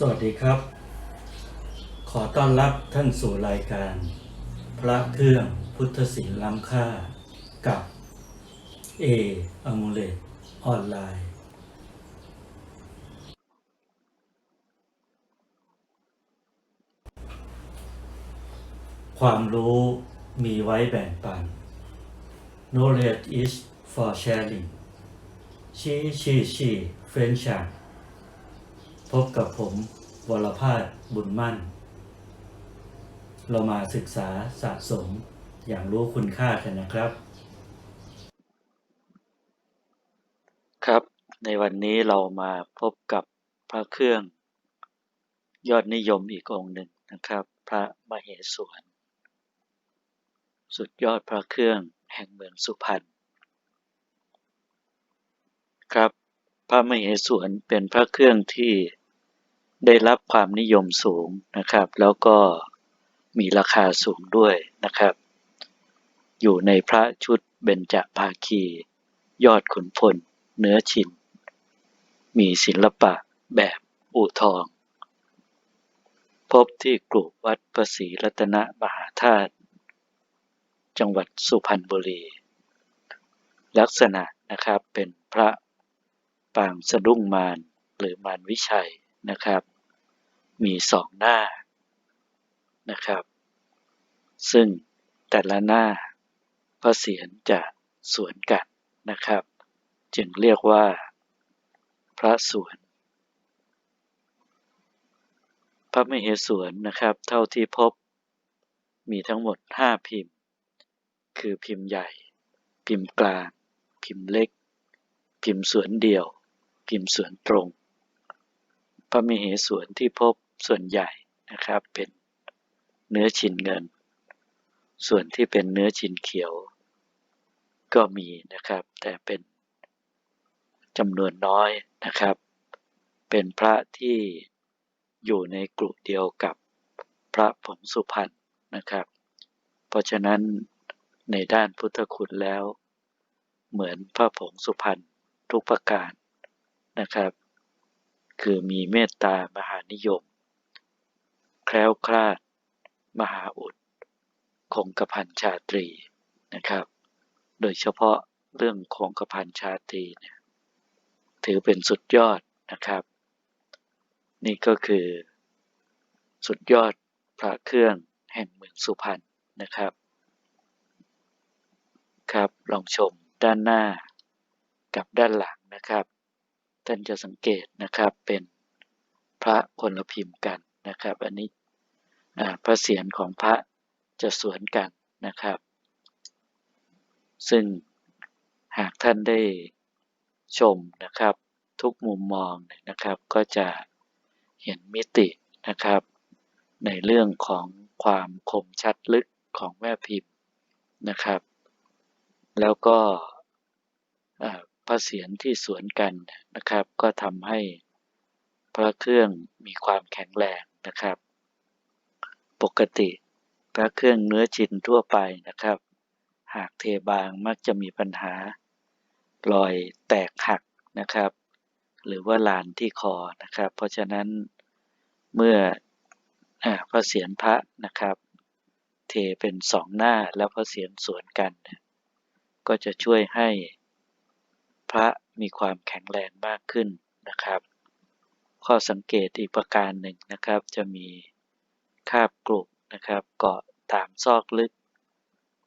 สวัสดีครับ ขอต้อนรับท่านสู่รายการ พระเครื่องพุทธศิลป์ล้ำค่ากับ A อ m u l e t ออนไลน์ ความรู้มีไว้แบ่งปัน knowledge is for sharing ชีชีชีเฟรนช์พ บกับผมวรพาสบุญมั่น เรามาศึกษาสะสมอย่างรู้คุณค่ากันนะครับ ครับ ในวันนี้เรามาพบกับพระเครื่อง ยอดนิยมอีกองหนึ่งนะครับ พระมเหสวน สุดยอดพระเครื่องแห่งเมืองสุพรรณครับ พระมเหสวนเป็นพระเครื่องที่ ได้รับความนิยมสูงนะครับ แล้วก็มีราคาสูงด้วยนะครับ อยู่ในพระชุดเบญจภาคี ยอดขุนพล เนื้อชิน มีศิลปะแบบอู่ทอง พบที่กรุวัดประศรีรัตนมหาธาตุจังหวัดสุพรรณบุรี ลักษณะนะครับเป็นพระปางสะดุ้งมารหรือมารวิชัย นะครับ มีสองหน้านะครับ ซึ่งแต่ละหน้าพระเศียรจะสวนกันนะครับ จึงเรียกว่า พระสวน พระมเหสวนนะครับ เท่าที่พบมีทั้งหมดห้าพิมพ์ คือพิมพ์ใหญ่ พิมพ์กลาง พิมพ์เล็ก พิมพ์สวนเดี่ยว พิมพ์สวนตรง พระมเหสวนที่พบส่วนใหญ่นะครับ เป็นเนื้อชินเงิน ส่วนที่เป็นเนื้อชินเขียว ก็มีนะครับ แต่เป็นจำนวนน้อยนะครับ เป็นพระที่อยู่ในกลุ่มเดียวกับพระผงสุพรรณนะครับ เพราะฉะนั้นในด้านพุทธคุณแล้ว เหมือนพระผงสุพรรณทุกประการนะครับ คือมีเมตตามหานิยม แคล้วคลาด มหาอุด คงกระพันชาตรีนะครับ โดยเฉพาะเรื่องคงกระพันชาตรีเนี่ยถือเป็นสุดยอดนะครับ นี่ก็คือสุดยอดพระเครื่องแห่งเมืองสุพรรณนะครับ ครับลองชมด้านหน้ากับด้านหลังนะครับ ท่านจะสังเกตนะครับเป็นพระคนละพิมพ์กันนะครับ อันนี้พระเศียรของพระจะสวนกันนะครับ ซึ่งหากท่านได้ชมนะครับ ทุกมุมมองนะครับ ก็จะเห็นมิตินะครับ ในเรื่องของความคมชัดลึกของแม่พิมพ์นะครับ แล้วก็ พระเศียรที่สวนกันนะครับ ก็ทำให้พระเครื่องมีความแข็งแรงนะครับ ปกติพระเครื่องเนื้อจินทั่วไปนะครับ หากเทบางมักจะมีปัญหารอยแตกหักนะครับ หรือว่าลานที่คอนะครับ เพราะฉะนั้นเมื่ออพระเศียรพระนะครับ เทเป็นสองหน้าแล้วพระเศียรสวนกัน ก็จะช่วยให้ พระมีความแข็งแรงมากขึ้นนะครับ ข้อสังเกตอีกประการหนึ่งนะครับ จะมีคาบกรุบนะครับ เกาะตามซอกลึก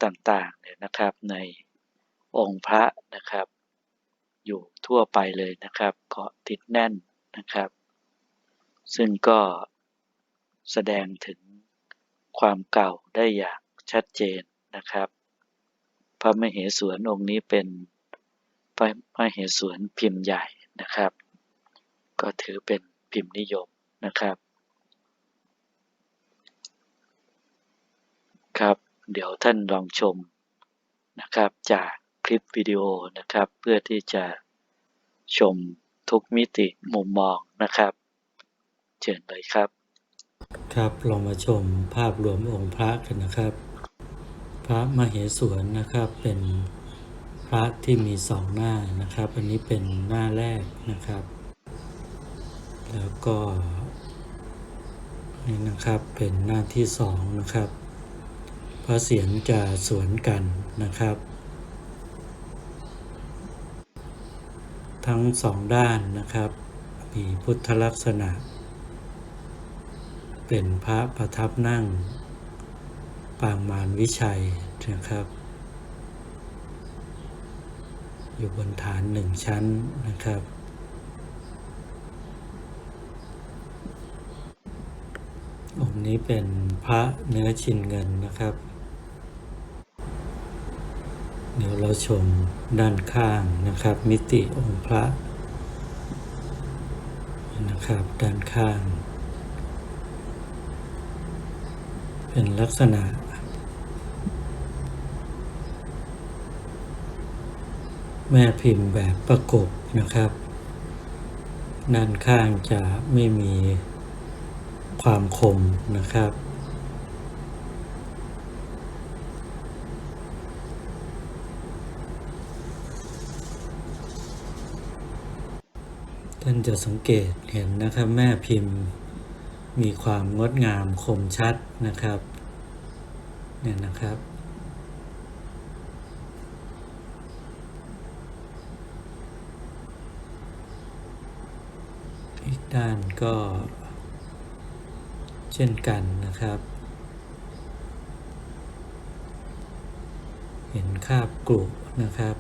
ต่างๆเนี่ยนะครับ ในองค์พระนะครับ อยู่ทั่วไปเลยนะครับ เกาะติดแน่นนะครับ ซึ่งก็แสดงถึงความเก่าได้อย่างชัดเจนนะครับ พระมเหสวนองค์นี้เป็น พระมเหสวนพิมพ์ใหญ่นะครับ ก็ถือเป็นพิมพ์นิยมนะครับ ครับ เดี๋ยวท่านลองชมนะครับจากคลิปวิดีโอนะครับ เพื่อที่จะชมทุกมิติมุมมองนะครับ เชิญเลยครับ ครับลองมาชมภาพรวมองค์พระกันนะครับ พระมเหสวนนะครับเป็น พระที่มีสองหน้านะครับ อันนี้เป็นหน้าแรกนะครับ แล้วก็นี่นะครับเป็นหน้าที่สองนะครับพระเสียรจะสวนกันนะครับ ทั้งสองด้านนะครับ มีพุทธลักษณะ เป็นพระประทับนั่ง ปางมารวิชัยนะครับ อยู่บนฐานหนึ่งชั้นนะครับ องค์นี้เป็นพระเนื้อชินเงินนะครับ เดี๋ยวเราชมด้านข้างนะครับ มิติองค์พระนะครับด้านข้าง เป็นลักษณะ แม่พิมพ์แบบประกบนะครับ ด้านข้างจะไม่มีความคมนะครับ ท่านจะสังเกตเห็นนะครับแม่พิมพ์มีความงดงามคมชัดนะครับ เนี่ยนะครับ อีกด้านก็ เช่นกันนะครับ เห็นคาบกลุ่นะครับ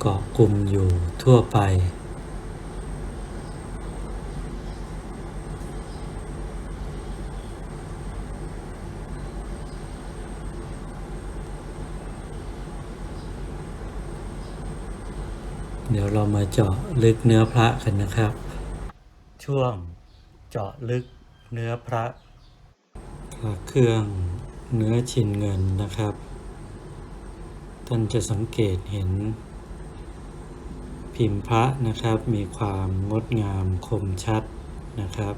เกาะกลุ่มอยู่ทั่วไป เดี๋ยวเรามาเจาะลึกเนื้อพระกันนะครับ ช่วงเจาะลึกเนื้อพระพระเครื่องเนื้อชินเงินนะครับ ท่านจะสังเกตเห็น พิมพ์พระนะครับมีความงดงามคมชัดนะครับ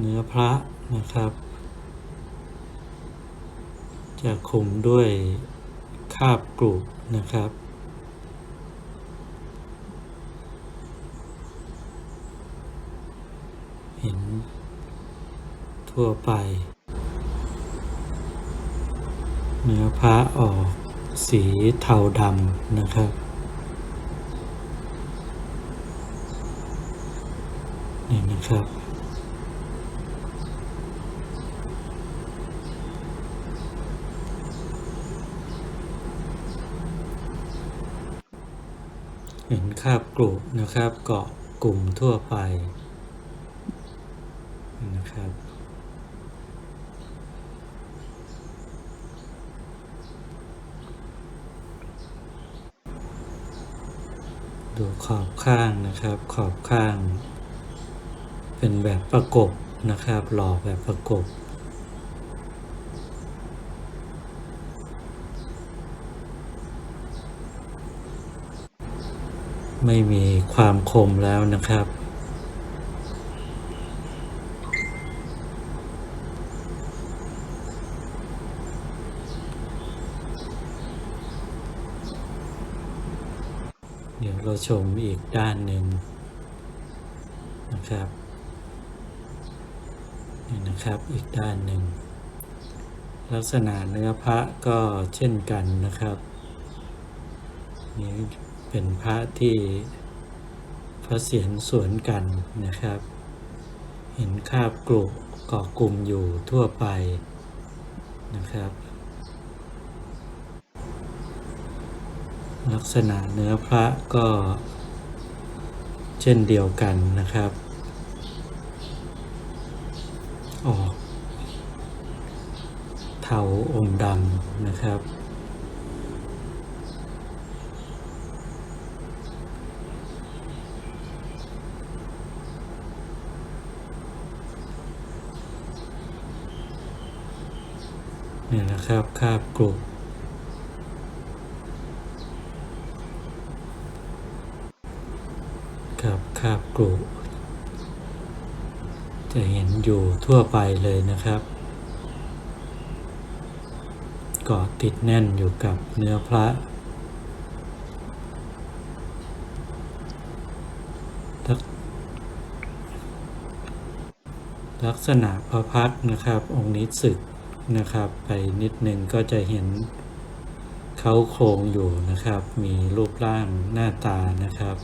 เนื้อพระนะครับ จะคลุมด้วยคาบกรุนะครับ เห็นทั่วไป เนื้อพระออกสีเทาดำนะครับนี่นะครับ เห็นคาบกรุนะครับ เกาะกลุ่มทั่วไปนะครับดูขอบข้างนะครับ ขอบข้าง เป็นแบบประกบนะครับ หล่อแบบประกบ ไม่มีความคมแล้วนะครับ เดี๋ยวเราชมอีกด้านหนึ่งนะครับนี่นะครับอีกด้านหนึ่ง ลักษณะเนื้อพระก็เช่นกันนะครับนี่ เป็นพระที่พระเศียรสวนกันนะครับ เห็นคาบกรุเกาะกลุ่มอยู่ทั่วไปนะครับ ลักษณะเนื้อพระก็เช่นเดียวกันนะครับ ออกเทาอมดำนะครับ ครับคาบกรุครับคาบกรุจะเห็นอยู่ทั่วไปเลยนะครับเกาะติดแน่นอยู่กับเนื้อพระ ลักษณะพระพักนะครับ องค์นี้สึก นะครับ ไปนิดนึงก็จะเห็นเขาโครงอยู่นะครับ มีรูปร่างหน้าตานะครับ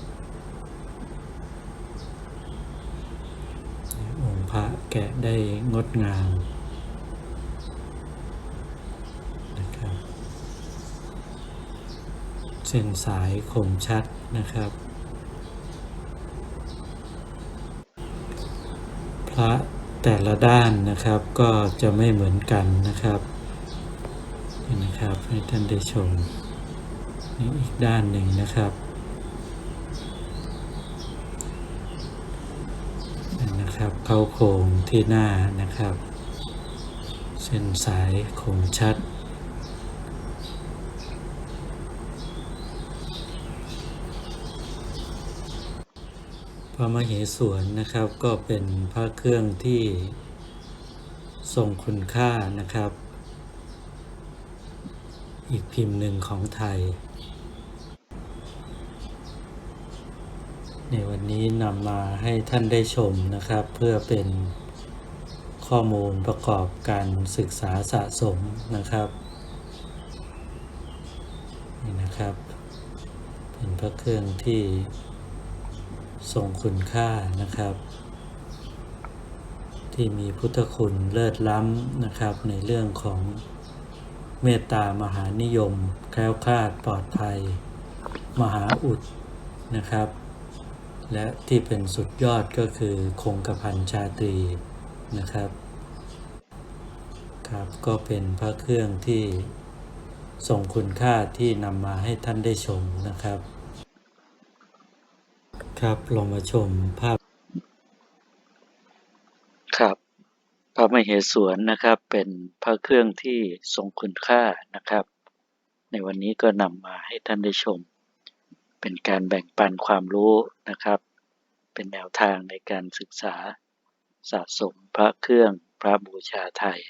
องค์พระแกะได้งดงามนะครับเส้นสายคมชัดนะครับ พระ แต่ละด้านนะครับก็จะไม่เหมือนกันนะครับนี่นะครับให้ท่านได้ชมนี่อีกด้านหนึ่งนะครับนี่นะครับเข้าโครงที่หน้านะครับ เส้นสายคมชัด ระมเหสวนนะครับ ก็เป็นพระเครื่องที่ทรงคุณค่านะครับ อีกพิมพ์หนึ่งของไทย ในวันนี้นำมาให้ท่านได้ชมนะครับ เพื่อเป็นข้อมูลประกอบการศึกษาสะสมนะครับนี่นะครับ เป็นพระเครื่องที่ ทรงคุณค่านะครับ ที่มีพุทธคุณเลิศล้ำนะครับ ในเรื่องของเมตตามหานิยม แคล้วคลาดปลอดภัย มหาอุดนะครับ และที่เป็นสุดยอดก็คือคงกระพันชาตรีนะครับครับก็เป็นพระเครื่องที่ทรงคุณค่าที่นำมาให้ท่านได้ชมนะครับ ครับลองมาชมภาพ ครับพระมเหสวนนะครับ เป็นพระเครื่องที่ทรงคุณค่านะครับ ในวันนี้ก็นำมาให้ท่านได้ชม เป็นการแบ่งปันความรู้นะครับ เป็นแนวทางในการศึกษาสะสมพระเครื่องพระบูชาไทย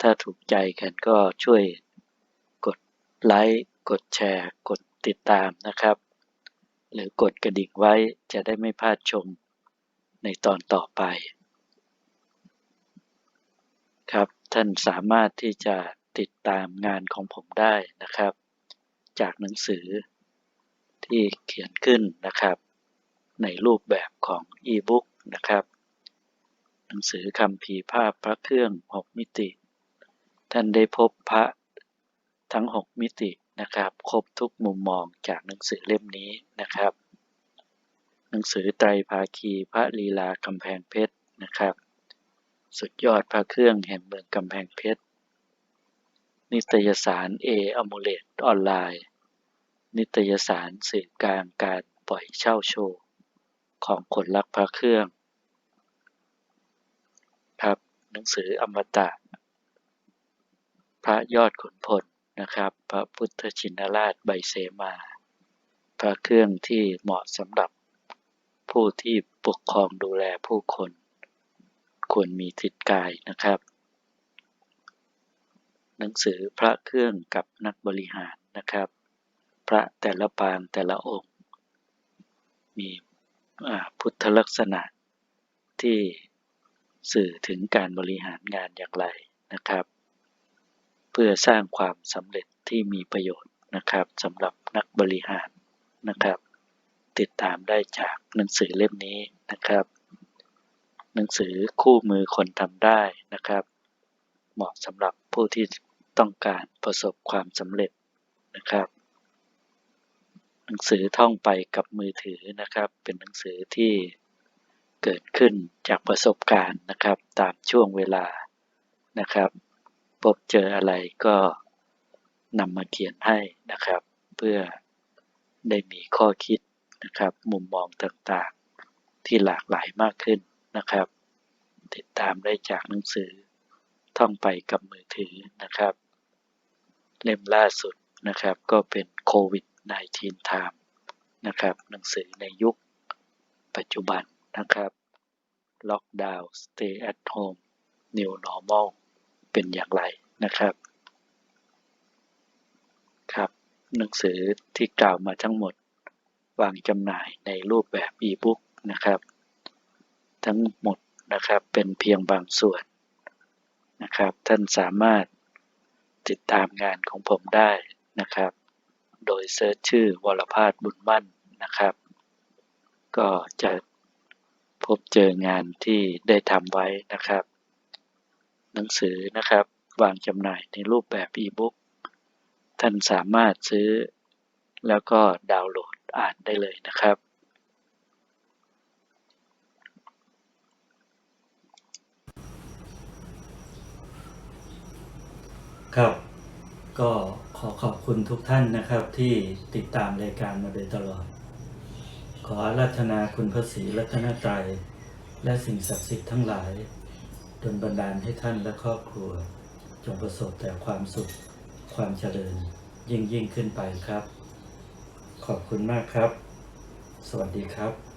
ถ้าถูกใจกันก็ช่วยกดไลค์กดแชร์ กดติดตามนะครับ หรือกดกระดิ่งไว้จะได้ไม่พลาดชมในตอนต่อไป ครับท่านสามารถที่จะติดตามงานของผมได้นะครับ จากหนังสือที่เขียนขึ้นนะครับ ในรูปแบบของอีบุ๊กนะครับ หนังสือคำพีภาพพระเครื่อง 6 มิติ ท่านได้พบพระทั้ง 6 มิติ นะครับครบทุกมุมมองจากหนังสือเล่มนี้นะครับ หนังสือไตรภาคีพระลีลากำแพงเพชรนะครับ สุดยอดพระเครื่องแห่งเมืองกำแพงเพชรนิตยสารเออมูเลตออนไลน์ นิตยสารสื่อกลางการปล่อยเช่าโชว์ ของคนรักพระเครื่องครับหนังสืออมตะ พระยอดขุนพล นะครับ พระพุทธชินราชใบเสมา พระเครื่องที่เหมาะสำหรับผู้ที่ปกครองดูแลผู้คน ควรมีจิตกายนะครับ หนังสือพระเครื่องกับนักบริหารนะครับ พระแต่ละปางแต่ละองค์ มีพุทธลักษณะที่สื่อถึงการบริหารงานอย่างไรนะครับ พื่อสร้างความสำเร็จที่มีประโยชน์นะครับสำหรับนักบริหารนะครับ ติดตามได้จากหนังสือเล่มนี้นะครับ หนังสือคู่มือคนทำได้นะครับ เหมาะสำหรับผู้ที่ต้องการประสบความสำเร็จนะครับ หนังสือท่องไปกับมือถือนะครับ เป็นหนังสือที่เกิดขึ้นจากประสบการณ์นะครับ ตามช่วงเวลานะครับ พบเจออะไรก็นำมาเขียนให้นะครับ เพื่อได้มีข้อคิดนะครับ มุมมองต่างๆ ที่หลากหลายมากขึ้นนะครับ ติดตามได้จากหนังสือท่องไปกับมือถือนะครับ เล่มล่าสุดนะครับก็เป็นโควิด -19 Time นะครับ หนังสือในยุคปัจจุบันนะครับล็อกดาวน์ stay at home new normal เป็นอย่างไรนะครับ ครับ หนังสือที่กล่าวมาทั้งหมด วางจำหน่ายในรูปแบบอีบุ๊กนะครับ ทั้งหมดนะครับเป็นเพียงบางส่วนนะครับ ท่านสามารถติดตามงานของผมได้นะครับ โดยเซิร์ชชื่อวรพาสบุญมั่นนะครับ ก็จะพบเจองานที่ได้ทำไว้นะครับ หนังสือนะครับ วางจำหน่ายในรูปแบบอีบุ๊กท่านสามารถซื้อ แล้วก็ดาวน์โหลดอ่านได้เลยนะครับ ครับ ก็ขอขอบคุณทุกท่านนะครับที่ติดตามรายการมาโดยตลอด ขอราธนาคุณพระศรีรัตนตรัยและสิ่งศักดิ์สิทธิ์ทั้งหลาย ดลบันดาลให้ท่านและครอบครัว จงประสบแต่ความสุข ความเจริญ ยิ่งยิ่งขึ้นไปครับ ขอบคุณมากครับ สวัสดีครับ